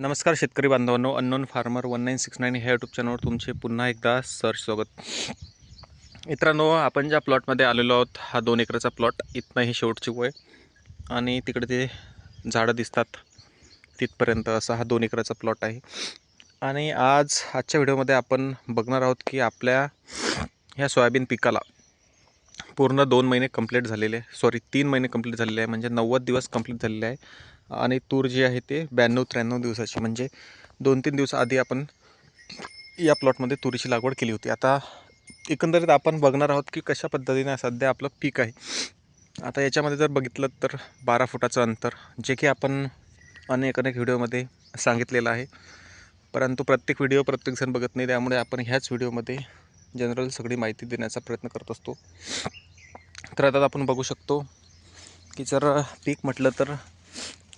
नमस्कार शेतकरी बांधवांनो unknown farmer one nine six nine ह्या यूट्यूब चॅनलवर तुमचे पुन्हा एकदा सर स्वागत. मित्रांनो आपण ज्या प्लॉटमध्ये आलेलो आहोत हा दोन एकराचा प्लॉट इथनं हे शेवटची वय. आणि तिकडे ते झाडं दिसतात. तिथपर्यंत असा हा दोन एकराचा प्लॉट आहे. आणि आज आजच्या व्हिडिओमध्ये आपण बघणार आहोत की आपल्या ह्या सोयाबीन पिकाला पूर्ण दोन महिने कंप्लीट झालेले सॉरी तीन महिने कंप्लीट झालेले आहे. म्हणजे नव्वद दिवस कंप्लीट झालेले आहे. आणि तूर जी आहे ते ब्याण्णव त्र्याण्णव दिवसाची म्हणजे दोन तीन दिवसाआधी आपण या प्लॉटमध्ये तुरीची लागवड केली होती. आता एकंदरीत आपण बघणार आहोत की कशा पद्धतीने सध्या आपलं पीक आहे. आता याच्यामध्ये जर बघितलं तर बारा फुटाचं अंतर जे की आपण अनेक अनेक व्हिडिओमध्ये सांगितलेलं आहे. परंतु प्रत्येक व्हिडिओ प्रत्येकजण बघत नाही त्यामुळे आपण ह्याच व्हिडिओमध्ये जनरल सगळी माहिती देण्याचा प्रयत्न करत असतो. तर आता आपण बघू शकतो की जर पीक म्हटलं तर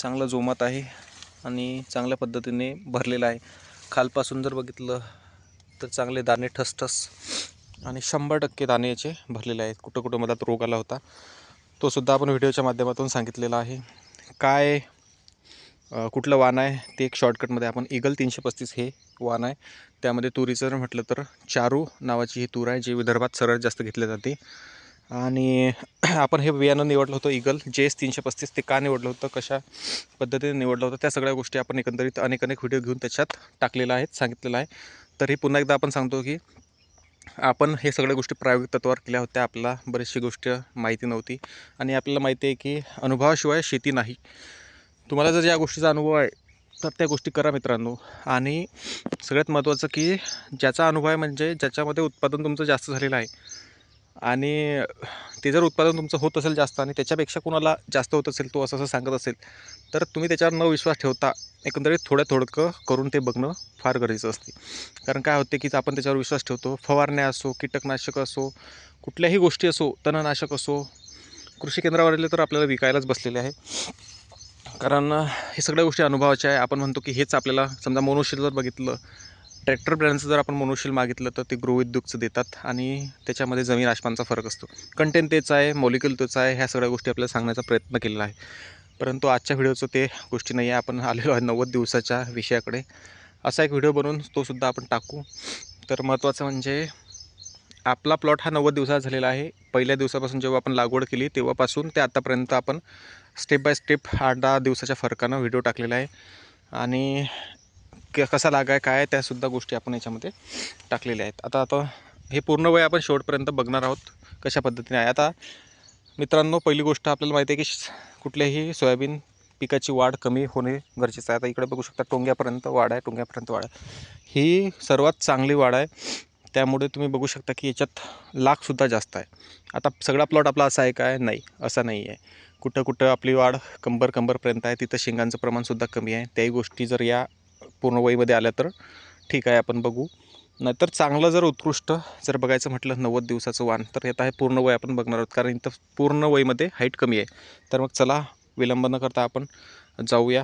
चांगलं जोमात आहे आणि चांगल्या पद्धतीने भरलेलं आहे. खालपासून जर बघितलं तर चांगले दाणे ठसठस आणि शंभर टक्के दाणे याचे भरलेले आहेत. कुठं कुठं मधात रोग आला होता. तो सुद्धा आपण व्हिडिओच्या माध्यमातून सांगितलेला आहे. काय कुठलं वाण आहे? ते एक शॉर्टकटमध्ये आपण इगल तीनशे पस्तीस हे वाण आहे. त्यामध्ये तुरीचं जर म्हटलं तर चारू नावाची ही तूर आहे जी विदर्भात सरळ जास्त घेतली जाते. आणि आपण हे बियाणं निवडलं होतं इगल जे एस तीनशे पस्तीस ते का निवडलं होतं कशा पद्धतीने निवडलं होतं त्या सगळ्या गोष्टी आपण एकंदरीत अनेक अनेक व्हिडिओ घेऊन त्याच्यात टाकलेला आहेत सांगितलेलं आहे तरी पुन्हा एकदा आपण सांगतो की आपण हे सगळ्या गोष्टी प्रायोगिक तत्वावर केल्या होत्या आपल्याला बरीचशी गोष्ट माहिती नव्हती. आणि आपल्याला माहिती आहे की अनुभवाशिवाय शेती नाही. तुम्हाला जर या गोष्टीचा अनुभव आहे तर त्या गोष्टी करा मित्रांनो. आणि सगळ्यात महत्त्वाचं की ज्याचा अनुभव आहे म्हणजे ज्याच्यामध्ये उत्पादन तुमचं जास्त झालेलं आहे आणि ते जर उत्पादन तुमचं होत असेल जास्त आणि त्याच्यापेक्षा कोणाला जास्त होत असेल तो असं असं सांगत असेल तर तुम्ही त्याच्यावर न विश्वास ठेवता एकंदरीत थोड्या थोडकं करून ते बघणं फार गरजेचं असते. कारण काय होते की आपण त्याच्यावर विश्वास ठेवतो फवारण्या असो कीटकनाशक असो कुठल्याही गोष्टी असो तणनाशक असो कृषी केंद्रावरले तर आपल्याला विकायलाच बसलेले आहे. कारण हे सगळ्या गोष्टी अनुभवाच्या आहे. आपण म्हणतो की हेच आपल्याला समजा मोनोशील जर बघितलं ट्रॅक्टर ब्रँडचं जर आपण मोनोशील मागितलं तर ते गृहउद्योगचं देतात आणि त्याच्यामध्ये जमीन आसमानचा फरक असतो. कंटेंट तेच आहे मॉलिक्युल तेच आहे ह्या सगळ्या गोष्टी आपल्याला सांगण्याचा प्रयत्न केलेला आहे. परंतु आजच्या व्हिडिओचं ते गोष्टी नाही आहे आपण आलेलो आहे नव्वद दिवसाच्या विषयाकडे. असा एक व्हिडिओ बनवून तोसुद्धा आपण टाकू. तर महत्त्वाचं म्हणजे आपला प्लॉट हा नव्वद दिवसाचा झालेला आहे. पहिल्या दिवसापासून जेव्हा आपण लागवड केली तेव्हापासून ते आतापर्यंत आपण स्टेप बाय स्टेप आठ दहा दिवसाच्या फरकानं व्हिडिओ टाकलेला आहे. आणि क कसा लागाय काय त्यासुद्धा गोष्टी आपण याच्यामध्ये टाकलेल्या आहेत. आता आता हे पूर्ण वय आपण शेवटपर्यंत बघणार आहोत कशा पद्धतीने आहे. आता मित्रांनो पहिली गोष्ट आपल्याला माहिती आहे की कुठल्याही सोयाबीन पिकाची वाढ कमी होणे गरजेचं आहे. आता इकडे बघू शकता टोंग्यापर्यंत वाढ आहे टोंग्यापर्यंत वाढ आहे. ही सर्वात चांगली वाढ आहे. त्यामुळे तुम्ही बघू शकता की याच्यात लाखसुद्धा जास्त आहे. आता सगळा प्लॉट आपला असा आहे काय नाही असा नाही आहे. कुठं कुठं आपली वाढ कंबर कंबरपर्यंत आहे. तिथं शेंगांचं प्रमाणसुद्धा कमी आहे. त्याही गोष्टी जर या पूर्ण वयीमध्ये आल्या तर ठीक आहे आपण बघू. नाहीतर चांगलं जर उत्कृष्ट जर बघायचं म्हटलं नव्वद दिवसाचं वाण तर येत आहे पूर्ण वय आपण बघणार आहोत कारण इथं पूर्ण वयमध्ये हाईट कमी आहे. तर मग चला विलंब न करता आपण जाऊया.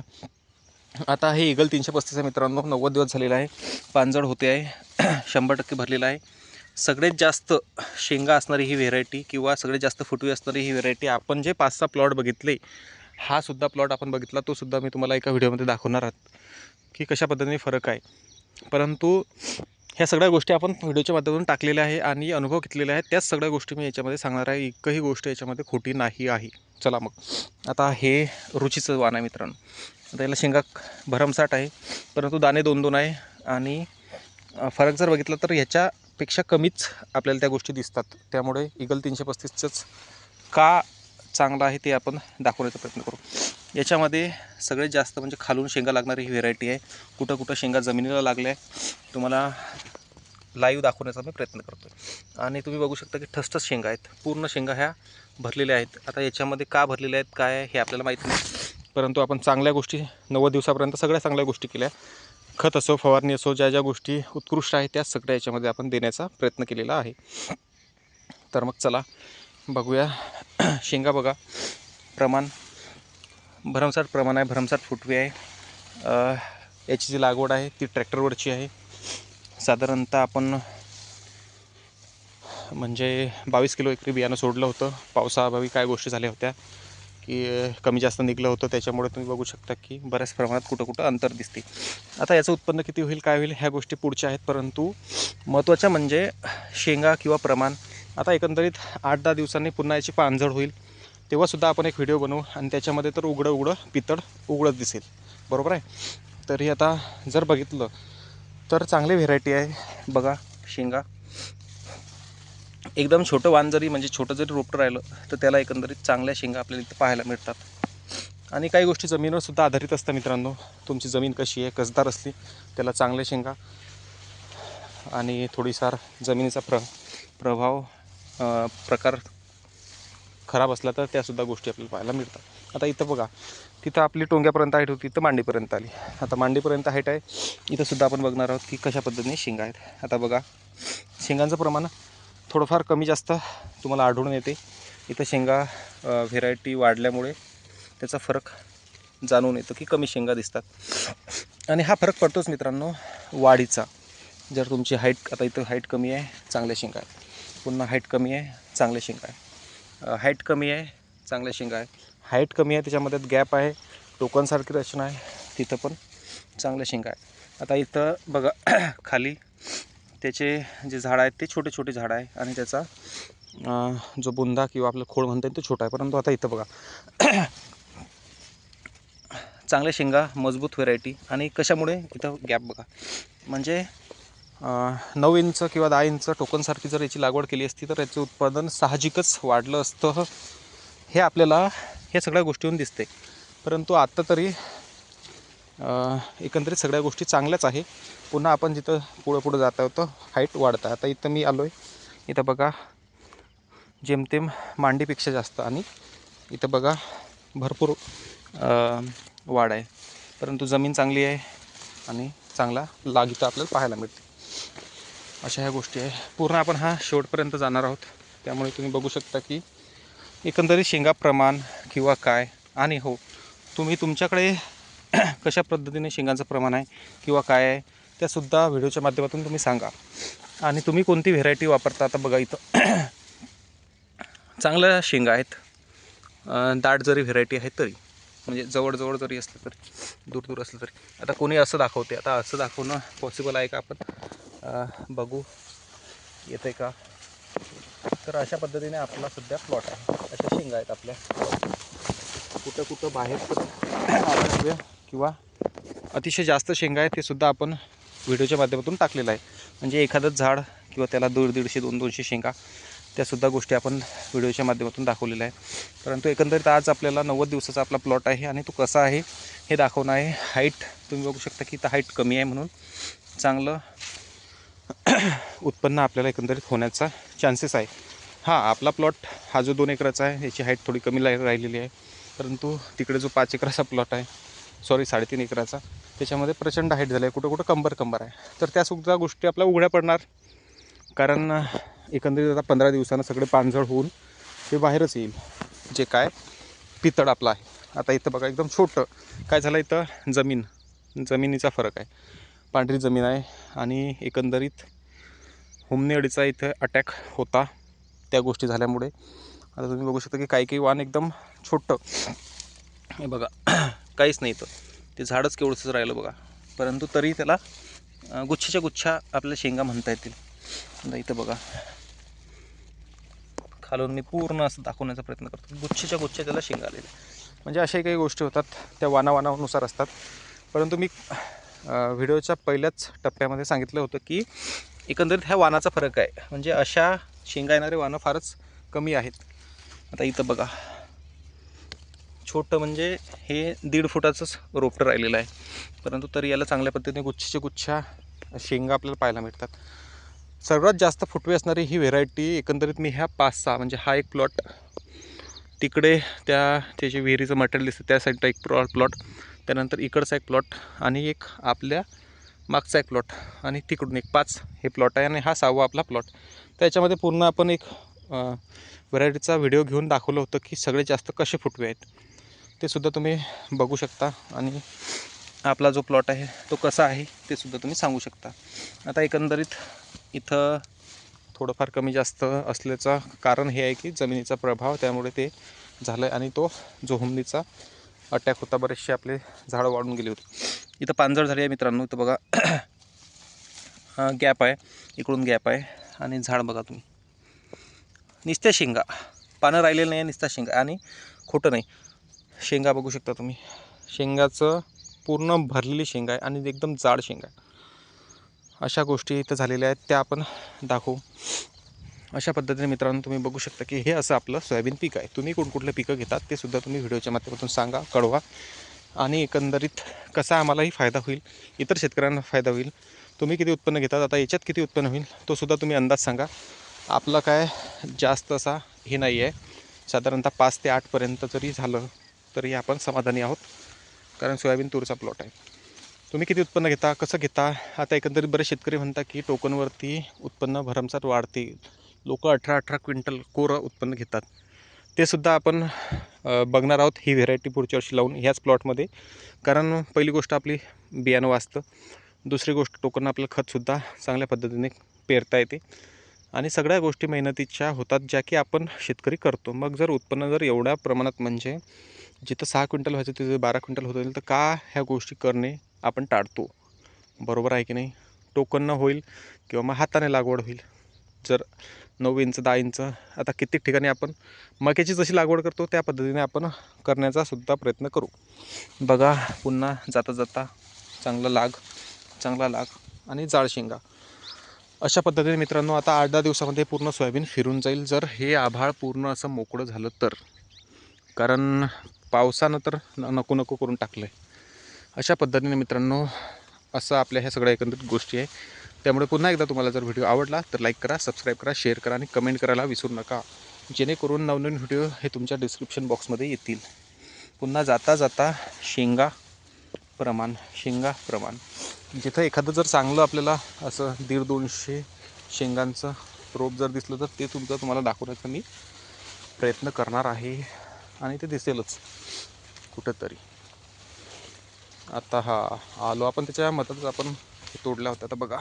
आता हे इगल तीनशे पस्तीस आहे मित्रांनो नव्वद दिवस झालेला आहे. पानजड होते आहे शंभर टक्के भरलेलं आहे. सगळ्यात जास्त शेंगा असणारी ही व्हेरायटी किंवा सगळ्यात जास्त फुटवी असणारी ही व्हेरायटी आपण जे पाच सहा प्लॉट बघितले हा सुद्धा प्लॉट आपण बघितला तो सुद्धा मी तुम्हाला एका व्हिडिओमध्ये दाखवणार आहात की कशा पद्धतीने फरक आहे. परंतु ह्या सगळ्या गोष्टी आपण व्हिडिओच्या माध्यमातून टाकलेल्या आहे आणि अनुभव घेतलेले आहेत. त्याच सगळ्या गोष्टी मी याच्यामध्ये सांगणार आहे. एकही गोष्ट याच्यामध्ये खोटी नाही आहे. चला मग. आता हे रुचीचं वाण आहे मित्रांनो. आता याला शेंगा भरमसाठ आहे. परंतु दाणे दोन दोन आहे. आणि फरक जर बघितला तर ह्याच्यापेक्षा कमीच आपल्याला त्या गोष्टी दिसतात. त्यामुळे इगल तीनशे पस्तीसचंच का चांगलं आहे ते आपण दाखवण्याचा प्रयत्न करू. याच्यामध्ये सगळ्यात जास्त म्हणजे खालून शेंगा लागणारी ही व्हेरायटी आहे. कुठं कुठं शेंगा जमिनीला लागल्या आहे तुम्हाला लाईव्ह दाखवण्याचा मी प्रयत्न करतो आणि तुम्ही बघू शकता की ठसठस शेंगा आहेत. पूर्ण शेंगा ह्या भरलेल्या आहेत. आता याच्यामध्ये का भरलेल्या आहेत काय हे आपल्याला माहीत नाही. परंतु आपण चांगल्या गोष्टी नव्वद दिवसापर्यंत सगळ्या चांगल्या गोष्टी केल्या. खत असो फवारणी असो ज्या ज्या गोष्टी उत्कृष्ट आहेत त्या सगळ्या याच्यामध्ये आपण देण्याचा प्रयत्न केलेला आहे. तर मग चला बघूया. शेंगा बघा. प्रमाण भरमसाठ प्रमाण आहे भरमसाठ फुटवी आहे. याची जी लागवड आहे ती ट्रॅक्टरवरची आहे. साधारणतः आपण म्हणजे बावीस किलो एकरी बियाणं सोडलं होतं. पावसाअभावी काय गोष्टी झाल्या होत्या की कमी जास्त निघलं होतं. त्याच्यामुळे तुम्ही बघू शकता की बऱ्याच प्रमाणात कुठं कुठं अंतर दिसते. आता याचं उत्पन्न किती होईल काय होईल ह्या गोष्टी पुढच्या आहेत. परंतु महत्त्वाच्या म्हणजे शेंगा किंवा प्रमाण आता एकंदरीत आठ दहा दिवसांनी पुन्हा याची पानझड होईल. तेव्हासुद्धा आपण एक व्हिडिओ बनवू आणि त्याच्यामध्ये तर उघडं उघडं पितळ उघडत दिसेल. बरोबर आहे? तरी आता जर बघितलं तर चांगली व्हेरायटी आहे. बघा शेंगा. एकदम छोटं वान जरी म्हणजे छोटं जरी रोपटं राहिलं तर त्याला एकंदरीत चांगल्या शेंगा आपल्याला इथं पाहायला मिळतात. आणि काही गोष्टी जमिनीवर सुद्धा आधारित असतात मित्रांनो. तुमची जमीन कशी आहे कसदार असली त्याला चांगल्या शेंगा आणि थोडीसार जमिनीचा प्र प्रभाव प्रकार खराब असला तर त्यासुद्धा गोष्टी आपल्याला पाहायला मिळतात. आता इथं बघा तिथं आपली टोंग्यापर्यंत हाईट होती इथं मांडीपर्यंत आली. आता मांडीपर्यंत हाईट आहे इथंसुद्धा आपण बघणार आहोत की कशा पद्धतीने शेंगा आहेत. आता बघा शेंगांचं प्रमाण थोडंफार कमी जास्त तुम्हाला आढळून येते. इथं शेंगा व्हेरायटी वाढल्यामुळे त्याचा फरक जाणून येतो की कमी शेंगा दिसतात. आणि हा फरक पडतोच मित्रांनो वाढीचा. जर तुमची हाईट आता इथं हाईट कमी आहे चांगल्या शेंगा आहेत. पुन्हा हाईट कमी आहे चांगले शेंगा आहे हाईट कमी आहे चांगल्या शेंगा आहे हाईट कमी आहे त्याच्यामध्ये गॅप आहे टोकनसारखी रचना आहे तिथं पण चांगल्या शेंगा आहे आता इथं बघा खाली त्याचे जे झाडं आहेत ते छोटे छोटे झाडं आहे आणि त्याचा जो बुंदा किंवा आपलं खोड म्हणता येईल तो छोटा आहे. परंतु आता इथं बघा चांगल्या शेंगा मजबूत व्हेरायटी आणि कशामुळे इथं गॅप बघा. म्हणजे नऊ इंच किंवा दहा इंच टोकनसारखी जर याची लागवड केली असती तर याचं उत्पादन साहजिकच वाढलं असतं. हे आपल्याला ह्या सगळ्या गोष्टीहून दिसते परंतु आत्ता तरी एकंदरीत सगळ्या गोष्टी चांगल्याच आहे. पुन्हा आपण जिथं पुढं पुढं जात आहोत हाईट वाढतं. आता इथं मी आलो आहे इथं बघा जेमतेम मांडीपेक्षा जास्त आणि इथं बघा भरपूर वाढ आहे. परंतु जमीन चांगली आहे आणि चांगला लाग इथं आपल्याला पाहायला मिळते अशा ह्या गोष्टी आहे. पूर्ण आपण हा शेवटपर्यंत जाणार आहोत. त्यामुळे तुम्ही बघू शकता की एकंदरीत शेंगा प्रमाण किंवा काय आणि हो तुम्ही तुमच्याकडे कशा पद्धतीने शेंगांचं प्रमाण आहे किंवा काय आहे त्यासुद्धा व्हिडिओच्या माध्यमातून तुम्ही सांगा. आणि तुम्ही कोणती व्हेरायटी वापरता आता बघा इथं. चांगल्या शेंगा आहेत. दाट जरी व्हेरायटी आहे तरी म्हणजे जवळजवळ जरी असलं तरी दूर दूर असलं तरी. आता कोणी असं दाखवते आता असं दाखवणं पॉसिबल आहे का आपण? बघू. येतं आहे का? तर अशा पद्धतीने आपला सध्या प्लॉट आहे. अशा शेंगा आहेत आपल्या. कुठं कुठं बाहेर किंवा अतिशय जास्त शेंगा आहेत ते सुद्धा आपण व्हिडिओच्या माध्यमातून टाकलेलं आहे. म्हणजे एखादंच झाड किंवा त्याला दीड दीडशे दोन दोनशे शेंगा त्यासुद्धा गोष्टी आपण व्हिडिओच्या माध्यमातून दाखवलेल्या आहे परंतु एकंदरीत आज आपल्याला नव्वद दिवसाचा आपला प्लॉट आहे आणि तो कसा आहे हे दाखवणं आहे. हाईट तुम्ही बघू शकता की तर हाईट कमी आहे म्हणून. चांगलं उत्पन्न आपल्याला एकंदरीत होण्याचा चान्सेस आहे. हां आपला प्लॉट हा जो दोन एकराचा आहे याची हाईट थोडी कमी ला राहिलेली आहे. परंतु तिकडे जो पाच एकराचा प्लॉट आहे सॉरी साडेतीन एकराचा त्याच्यामध्ये प्रचंड हाईट झाली आहे. कुठं कुठं कंबर कंबर आहे. तर त्यासुद्धा गोष्टी आपल्या उघड्या पडणार. कारण एकंदरीत आता पंधरा दिवसानं सगळे पानझड होऊन ते बाहेरच येईल. जे काय? पितळ आपलं आहे. आता इथं बघा एकदम छोटं. काय झालं इथं? जमीन. जमिनीचा फरक आहे. पांढरी जमीन आहे आणि एकंदरीत हुमणी इथं अटॅक होता त्या गोष्टी झाल्यामुळे. आता तुम्ही बघू शकता की काही काही वाण एकदम छोटं. हे बघा काहीच नाही इथं. ते झाडच केवढंच राहिलं बघा. परंतु तरी त्याला गुच्छेच्या गुच्छा आपल्या शेंगा म्हणता येतील. इथं बघा. खालून मी पूर्ण असं दाखवण्याचा प्रयत्न करतो. गुच्छेच्या गुच्छे त्याला शेंगा आलेल्या म्हणजे अशाही काही गोष्टी होतात. त्या वानावानानुसार असतात. परंतु मी व्हिडिओच्या पहिल्याच टप्प्यामध्ये सांगितलं होतं की एकंदरीत ह्या वानाचा फरक आहे म्हणजे अशा शेंगा येणारे वानं फारच कमी आहेत. आता इथं बघा. छोटं म्हणजे हे दीड फुटाचंच रोपटं राहिलेलं आहे. परंतु तरी याला चांगल्या पद्धतीने गुच्छेच्या गुच्छा शेंगा आपल्याला पाहायला मिळतात. सर्वात जास्त फुटवे असणारी ही व्हेरायटी एकंदरीत मी ह्या पाच सहा म्हणजे हा एक प्लॉट. तिकडे त्या त्याचे विहिरीचं मटेरियल दिसतं त्या साईडचा एक प्लॉट प्लॉट. त्यानंतर इकडचा एक प्लॉट आणि एक आपल्या मागचा एक प्लॉट आणि तिकडून एक पाच हे प्लॉट आहे आणि हा सहावा आपला प्लॉट त्याच्यामध्ये पूर्ण आपण एक व्हरायटीचा व्हिडिओ घेऊन दाखवलं होतं की सगळ्यात जास्त कसे फुटवे आहेत. ते सुद्धा तुम्ही बघू शकता आणि आपला जो प्लॉट आहे तो कसा आहे ते सुद्धा तुम्ही सांगू शकता. आता एकंदरीत इथं थोडंफार कमी जास्त असल्याचं कारण हे आहे की जमिनीचा प्रभाव त्यामुळे ते झालं आहे आणि तो जो हुमणीचा अटॅक होता बरेचसे आपले झाडं वाढून गेले होते. इथं पानझड झाली आहे मित्रांनो. इथं बघा गॅप आहे. इकडून गॅप आहे. आणि झाड बघा तुम्ही. निस्त्या शेंगा. पानं राहिलेलं नाही आहे निस्त्या शेंगा. आणि खोटं नाही. शेंगा बघू शकता तुम्ही. शेंगाचं पूर्ण भरलेली शेंगा आहे आणि एकदम जाड शेंगा आहे. अशा गोष्टी इथं झालेल्या आहेत. त्या आपण दाखवू. अशा पद्धतीने मित्रांनो तुम्ही बघू शकता की हे असं आपलं सोयाबीन पीक आहे. तुम्ही कोणकुठलं पिकं घेतात ते सुद्धा तुम्ही व्हिडिओच्या माध्यमातून सांगा कळवा आणि एकंदरीत कसा आम्हालाही फायदा होईल इतर शेतकऱ्यांना फायदा होईल. तुम्ही किती उत्पन्न घेतात आता याच्यात किती उत्पन्न होईल तो सुद्धा तुम्ही अंदाज सांगा. आपलं काय जास्त असा हे नाही आहे. साधारणतः पाच ते आठपर्यंत जरी झालं तरी आपण समाधानी आहोत कारण सोयाबीन तूरचा प्लॉट आहे. तुम्ही किती उत्पन्न घेता कसं घेता? आता एकंदरीत बरेच शेतकरी म्हणता की टोकनवरती उत्पन्न भरमसाठ वाढते लोक अठरा अठरा क्विंटल कोरं उत्पन्न घेतात. ते सुद्धा आपण बघणार आहोत ही व्हेरायटी पुढच्या वर्षी लावून ह्याच प्लॉटमध्ये कारण पहिली गोष्ट आपली बियाणं वाचतं. दुसरी गोष्ट टोकन आपलं खतसुद्धा चांगल्या पद्धतीने पेरता येते. आणि सगळ्या गोष्टी मेहनतीच्या होतात ज्या की आपण शेतकरी करतो. मग जर उत्पन्न जर एवढ्या प्रमाणात म्हणजे जिथं सहा क्विंटल व्हायचं तिथं बारा क्विंटल होत असेल तर का ह्या गोष्टी करणे आपण टाळतो? बरोबर आहे की नाही? टोकन होईल किंवा मग हाताने लागवड होईल. जर नऊ इंच दहा इंच आता कित्येक ठिकाणी आपण मक्याची जशी लागवड करतो त्या पद्धतीने आपण करण्याचा सुद्धा प्रयत्न करू. बघा पुन्हा जाता जाता चांगला लाग चांगला लाग आणि जाळ शेंगा. अशा पद्धतीने मित्रांनो आता आठ दहा दिवसामध्ये पूर्ण सोयाबीन फिरून जाईल. जर हे आभाळ पूर्ण असं मोकळं झालं तर. कारण पावसानं तर न- नको नको करून टाकलं आहे अशा पद्धतीने मित्रांनो असं आपल्या ह्या सगळ्या एकंदरीत गोष्टी आहे. त्यामुळे पुन्हा एकदा तुम्हाला जर व्हिडिओ आवडला तर लाईक करा सबस्क्राईब करा शेअर करा आणि कमेंट करायला विसरू नका. जेणेकरून नवनवीन व्हिडिओ हे तुमच्या डिस्क्रिप्शन बॉक्समध्ये येतील. पुन्हा जाता जाता शेंगा प्रमाण शेंगा प्रमाण. जिथं एखादं जर चांगलं आपल्याला असं दीड दोनशे शेंगांचं रोप जर दिसलं तर ते तुमचं तुम्हाला दाखवण्याचा मी प्रयत्न करणार आहे. आणि ते दिसेलच कुठंतरी. आता हा आलो आपण त्याच्या मदत आपण तोडला तोडल्या होत्या आता बघा.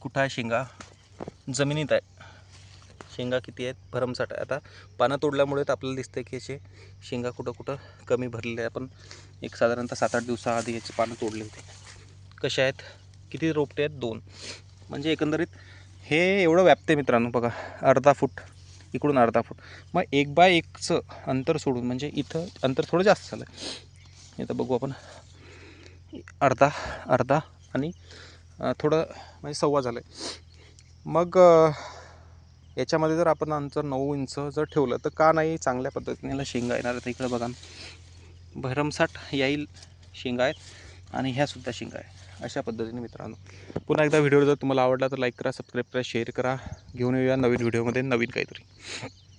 कुठं आहे शेंगा? जमिनीत आहे. शेंगा किती आहेत? भरमसाठ आहे. आता पानं तोडल्यामुळे तर आपल्याला दिसतंय की याचे शेंगा कुठं कुठं कमी भरलेले आहे आपण एक साधारणतः सात आठ दिवसाआधी याचे पानं तोडले होते. कसे आहेत? किती रोपटे आहेत? दोन. म्हणजे एकंदरीत हे एवढं व्यापते मित्रांनो. बघा अर्धा फूट. इकडून अर्धा फूट. मग एक बाय एकचं अंतर सोडून म्हणजे इथं अंतर थोडं जास्त झालं आहे इथं बघू आपण. अर्धा अर्धा आणि थोडं म्हणजे सव्वा झालं आहे मग याच्यामध्ये जर आपण अंतर नऊ इंच जर ठेवलं तर का नाही चांगल्या पद्धतीने शेंगा येणार? आहेत इकडं बघा. भरमसाठ येईल शेंगा आहेत आणि ह्यासुद्धा शेंगा आहे अशा पद्धतीने मित्रांनो. पुन्हा एकदा व्हिडिओ जर तुम्हाला आवडला तर लाईक करा सबस्क्राईब करा शेअर करा. घेऊन येऊया नवीन व्हिडिओमध्ये नवीन काहीतरी.